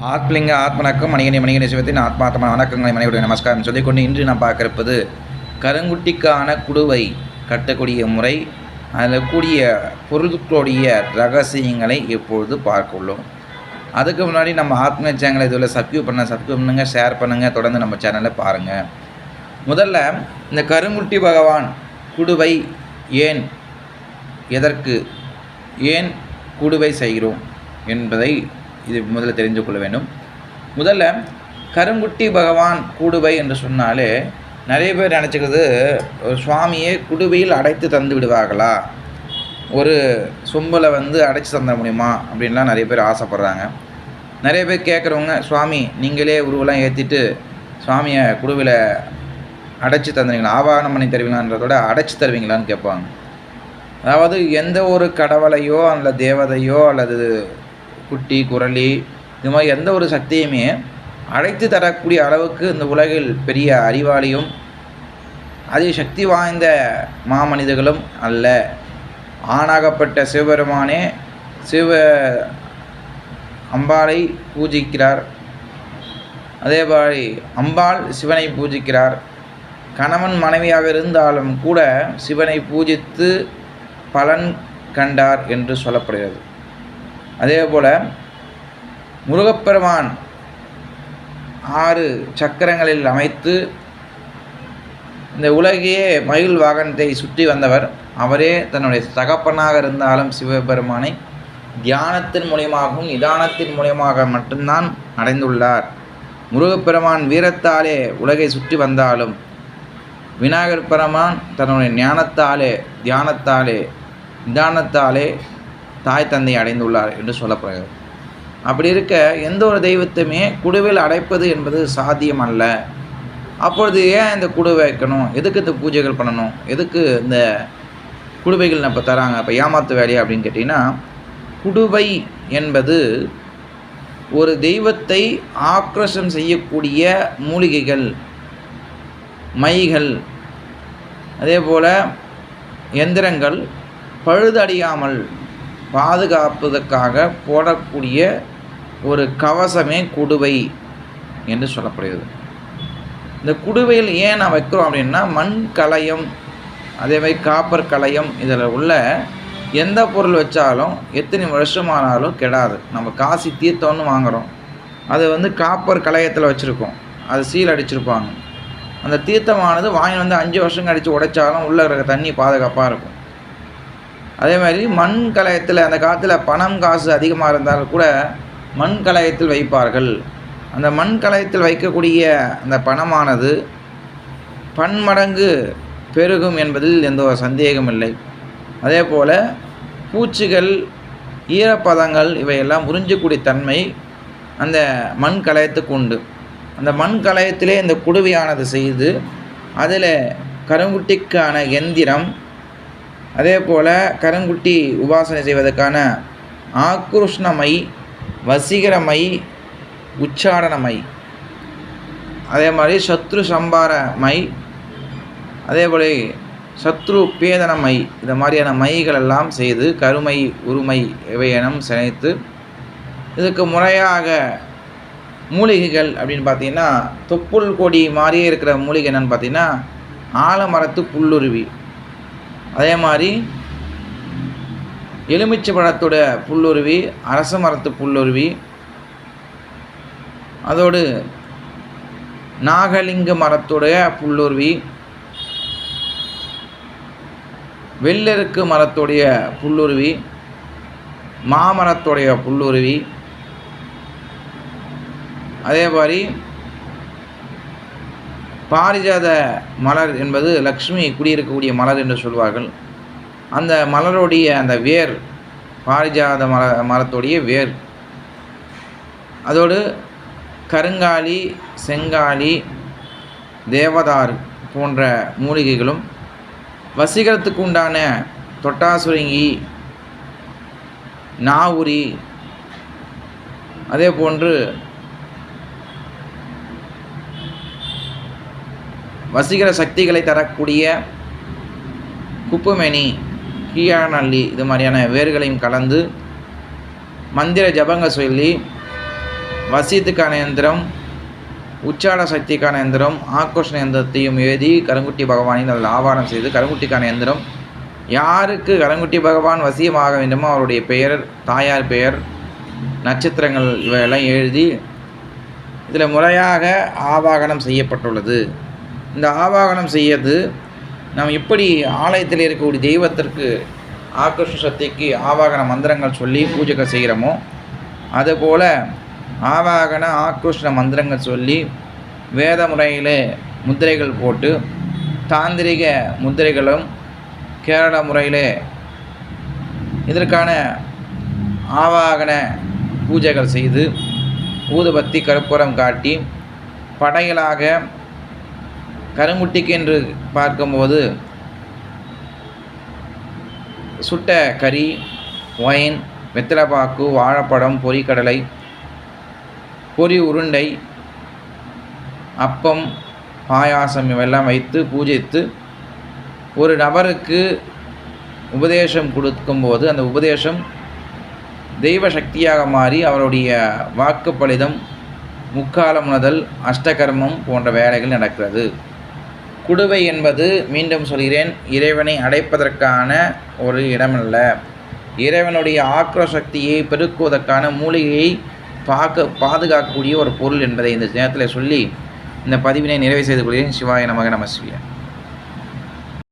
ஆத்மலிங்க ஆத்மனக்கம் மணிகனி மணிகனி சிவத்தின் ஆத்மாத்மா வணக்கங்களை மனைவிடைய நமஸ்காரம் சொல்லிக்கொண்டு இன்று நான் பார்க்கிருப்பது கருங்குட்டிக்கான குடுவை கட்டக்கூடிய முறை அதில் கூடிய பொருட்களுடைய ரகசியங்களை இப்பொழுது பார்க்க உள்ளோம் அதுக்கு முன்னாடி நம்ம ஆத்ம சேனலை இதில் சப்ஸ்கிரைப் பண்ண சப்ஸ்கிரைப் பண்ணுங்கள் ஷேர் பண்ணுங்கள் தொடர்ந்து நம்ம சேனலை பாருங்கள் முதல்ல இந்த கருங்குட்டி பகவான் குடுவை ஏன் எதற்கு ஏன் குடுவை செய்கிறோம் என்பதை இது முதல்ல தெரிந்து கொள்ள வேண்டும். முதல்ல கருங்குட்டி பகவான் கூடுவை என்று சொன்னாலே நிறைய பேர் நினச்சிக்கிறது ஒரு சுவாமியை குடுவையில் அடைத்து தந்து விடுவார்களா? ஒரு சொம்பில் வந்து அடைச்சி தந்த முடியுமா? அப்படின்லாம் நிறைய பேர் ஆசைப்பட்றாங்க. நிறைய பேர் கேட்குறவங்க சுவாமி நீங்களே உருவெல்லாம் ஏற்றிட்டு சுவாமியை குடுவில் அடைச்சி தந்துறீங்களா ஆவாகனம் பண்ணி தருவீங்களான்றதோட அடைச்சி தருவீங்களான்னு கேட்பாங்க. அதாவது எந்த ஒரு கடவுளையோ அல்லது தேவதையோ அல்லது குட்டி குரலி இது மாதிரி எந்த ஒரு சக்தியுமே அழைத்து தரக்கூடிய அளவுக்கு இந்த உலகில் பெரிய அறிவாளியும் அதிக சக்தி வாய்ந்த மாமனிதர்களும் அல்ல. ஆணாகப்பட்ட சிவபெருமானே சிவ அம்பாளை பூஜிக்கிறார். அதே மாதிரி அம்பாள் சிவனை பூஜிக்கிறார். கணவன் மனைவியாக இருந்தாலும் கூட சிவனை பூஜித்து பலன் கண்டார் என்று சொல்லப்படுகிறது. அதே போல் முருகப்பெருமான் ஆறு சக்கரங்களில் அமைத்து இந்த உலகையே மயில் வாகனத்தை சுற்றி வந்தவர். அவரே தன்னுடைய தகப்பனாக இருந்தாலும் சிவபெருமானை தியானத்தின் மூலியமாகவும் நிதானத்தின் மூலியமாக மட்டும்தான் அடைந்துள்ளார். முருகப்பெருமான் வீரத்தாலே உலகை சுற்றி வந்தாலும் விநாயகர் பெருமான் தன்னுடைய ஞானத்தாலே தியானத்தாலே நிதானத்தாலே தாய் தந்தை அடைந்துள்ளார் என்று சொல்லப்படுகிறது. அப்படி இருக்க எந்த ஒரு தெய்வத்தையுமே குடுவில் அடைப்பது என்பது சாத்தியம் அல்ல அப்பொழுது ஏன் இந்த குடுவை வைக்கணும்? எதுக்கு இந்த பூஜைகள் பண்ணணும்? எதுக்கு இந்த குடுவைகள் இப்போ தராங்க? இப்போ ஏமாத்து வேலையா அப்படின்னு கேட்டிங்கன்னா குடுவை என்பது ஒரு தெய்வத்தை ஆக்ரோஷம் செய்யக்கூடிய மூலிகைகள் மைகள் அதே போல் எந்திரங்கள் பழுதடையாமல் பாதுகாப்பதற்காக போடக்கூடிய ஒரு கவசமே குடுவை என்று சொல்லப்படுகிறது. இந்த குடுவையில் ஏன் நான் வைக்கிறோம் அப்படின்னா மண் களையம் அதே மாதிரி காப்பர் கலையம் இதில் உள்ள எந்த பொருள் வச்சாலும் எத்தனை வருஷமானாலும் கெடாது. நம்ம காசி தீர்த்தம்னு வாங்குகிறோம் அது வந்து காப்பர் களையத்தில் வச்சுருக்கோம். அது சீல் அடிச்சிருப்பாங்க. அந்த தீர்த்தமானது வாங்கி வந்து அஞ்சு வருஷம் கழித்து உடைச்சாலும் உள்ளே இருக்கிற தண்ணி பாதுகாப்பாக இருக்கும். அதே மாதிரி மண் கலயத்தில் அந்த காலத்தில் பணம் காசு அதிகமாக இருந்தால் கூட மண் கலயத்தில் வைப்பார்கள். அந்த மண் கலயத்தில் வைக்கக்கூடிய அந்த பணமானது பன்மடங்கு பெருகும் என்பதில் எந்த ஒரு சந்தேகம் இல்லை. அதே போல் பூச்சிகள் ஈரப்பதங்கள் இவையெல்லாம் உறிஞ்சக்கூடிய தன்மை அந்த மண் கலயத்துக்கு உண்டு. அந்த மண் கலயத்திலே இந்த குடுவையானது செய்து அதில் கருங்குட்டிக்கான எந்திரம் அதே போல் கருங்குட்டி உபாசனை செய்வதற்கான ஆக்ருஷ்ணமை வசீகரமை உச்சாடனமை அதே மாதிரி சத்ரு சம்பார மை அதே போல் சத்ரு பேதனமை இந்த மாதிரியான மைகள் எல்லாம் செய்து கருமை உருமை இவையெனம் சினைத்து இதுக்கு முறையாக மூலிகைகள் அப்படின்னு பார்த்தீங்கன்னா தொப்புள் கொடி மாதிரியே இருக்கிற மூலிகை என்னென்னு பார்த்தீங்கன்னா ஆலமரத்து புல்லுருவி. அதே மாதிரி எலுமிச்சை பழத்தோட புல்லுருவி அரச மரத்து புல்லுருவி அதோடு நாகலிங்க மரத்துடைய புல்லுருவி வெள்ளெருக்கு மரத்துடைய புல்லுருவி மாமரத்துடைய புல்லுருவி அதே மாதிரி பாரிஜாத மலர் என்பது லக்ஷ்மி குடியிருக்கக்கூடிய மலர் என்று சொல்வார்கள். அந்த மலருடைய அந்த வேர் பாரிஜாத மல மரத்துடைய வேர். அதோடு கருங்காலி செங்காலி தேவதார் போன்ற மூலிகைகளும் வசீகரத்துக்கு உண்டான தொட்டாசுரங்கி நாவுரி அதே போன்று வசீகர சக்திகளை தரக்கூடிய குப்புமணி கீழநள்ளி இது மாதிரியான வேர்களையும் கலந்து மந்திர ஜபங்க சொல்லி வசியத்துக்கான எந்திரம் உச்சாட சக்திக்கான எந்திரம் ஆக்ரோஷண எந்திரத்தையும் எழுதி கருங்குட்டி பகவானின் அதில் ஆவாரம் செய்து கருங்குட்டிக்கான எந்திரம். யாருக்கு கருங்குட்டி பகவான் வசியமாக வேண்டுமோ அவருடைய பெயர் தாயார் பெயர் நட்சத்திரங்கள் இவையெல்லாம் எழுதி இதில் முறையாக ஆவாகனம் செய்யப்பட்டுள்ளது. இந்த ஆவாகனம் செய்யது நாம் எப்படி ஆலயத்தில் இருக்கக்கூடிய தெய்வத்திற்கு ஆகர்ஷ சக்திக்கு ஆவாகன மந்திரங்கள் சொல்லி பூஜைகள் செய்கிறோமோ அதுபோல் ஆவாகன ஆக்ரோஷண மந்திரங்கள் சொல்லி வேத முறையில் முத்திரைகள் போட்டு தாந்திரிக முத்திரைகளும் கேரள முறையில் இதற்கான ஆவாகன பூஜைகள் செய்து ஊதுபத்தி கற்பூரம் காட்டி படைகளாக கருங்குட்டிக்கு என்று பார்க்கும்போது சுட்ட கறி ஒயின் வெத்தலைப்பாக்கு வாழைப்பழம் பொரிக்கடலை பொரி உருண்டை அப்பம் பாயாசம் இவெல்லாம் வைத்து பூஜித்து ஒரு நபருக்கு உபதேசம் கொடுக்கும்போது அந்த உபதேசம் தெய்வ சக்தியாக மாறி அவருடைய வாக்குப்பளிதம் முக்காலம் முதல் அஷ்டகர்மம் போன்ற வேலைகள் நடக்கிறது. குடுவை என்பது மீண்டும் சொல்கிறேன் இறைவனை அடைப்பதற்கான ஒரு இடமல்ல. இறைவனுடைய ஆக்ரோஷ சக்தியை பெருக்குவதற்கான மூலிகையை பார்க்க பாதுகாக்கக்கூடிய ஒரு பொருள் என்பதை இந்த நேரத்தில் சொல்லி இந்த பதிவினை நிறைவு செய்து கொள்கிறேன். சிவாய நமக நம